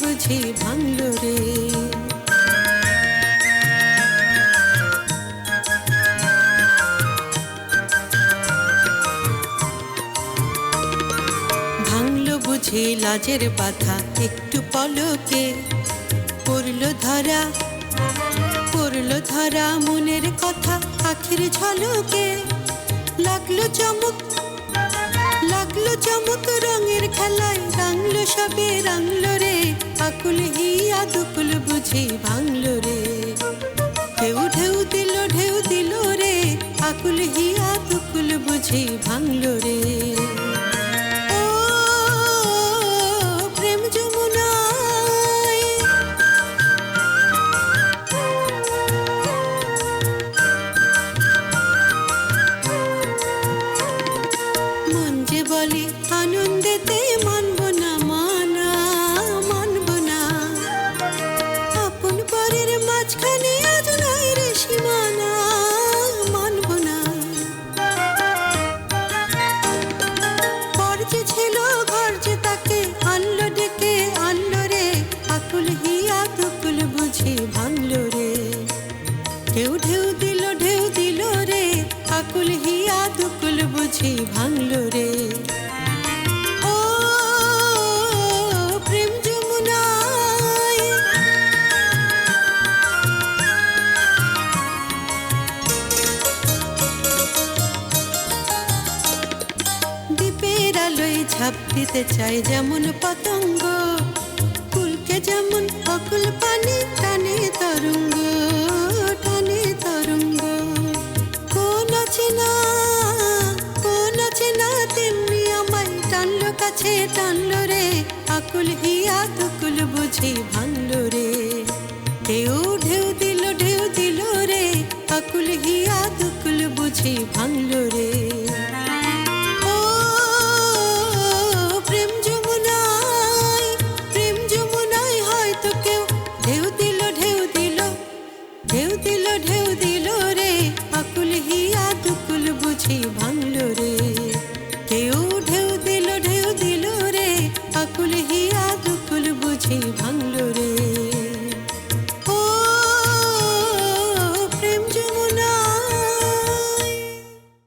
বুঝি ভাঙল বুঝি লাজের পাথা একটু পলকে পড়ল ধরা পড়ল ধরা মনের কথা, আখির ঝলকে লাগল চমক সবে রাংলো রে, আকুল হিয়া দুকুল বুঝি ভাঙলো রে। ঢেউ ঢেউ দিল ঢেউ দিল রে, আকুল হিয়া দুকুল বুঝি ভাঙলো রে। বলে আনন্দেতে মানা মাঝখানে ঝাঁপ দিতে চাই যেমন পতঙ্গ। কুলকে যেমন অকুল পানি, টানে তরঙ্গ টানে তরঙ্গ। কোন আছে না, কোন আছে না তেমনি আমায় টানলো, কাছে টানলো রে। আকুল হিয়া দুকুল বুঝি ভাঙলো দিল ঢেউ দিল রে আকুল হিয়া দুকুল বুঝি ভাঙল রে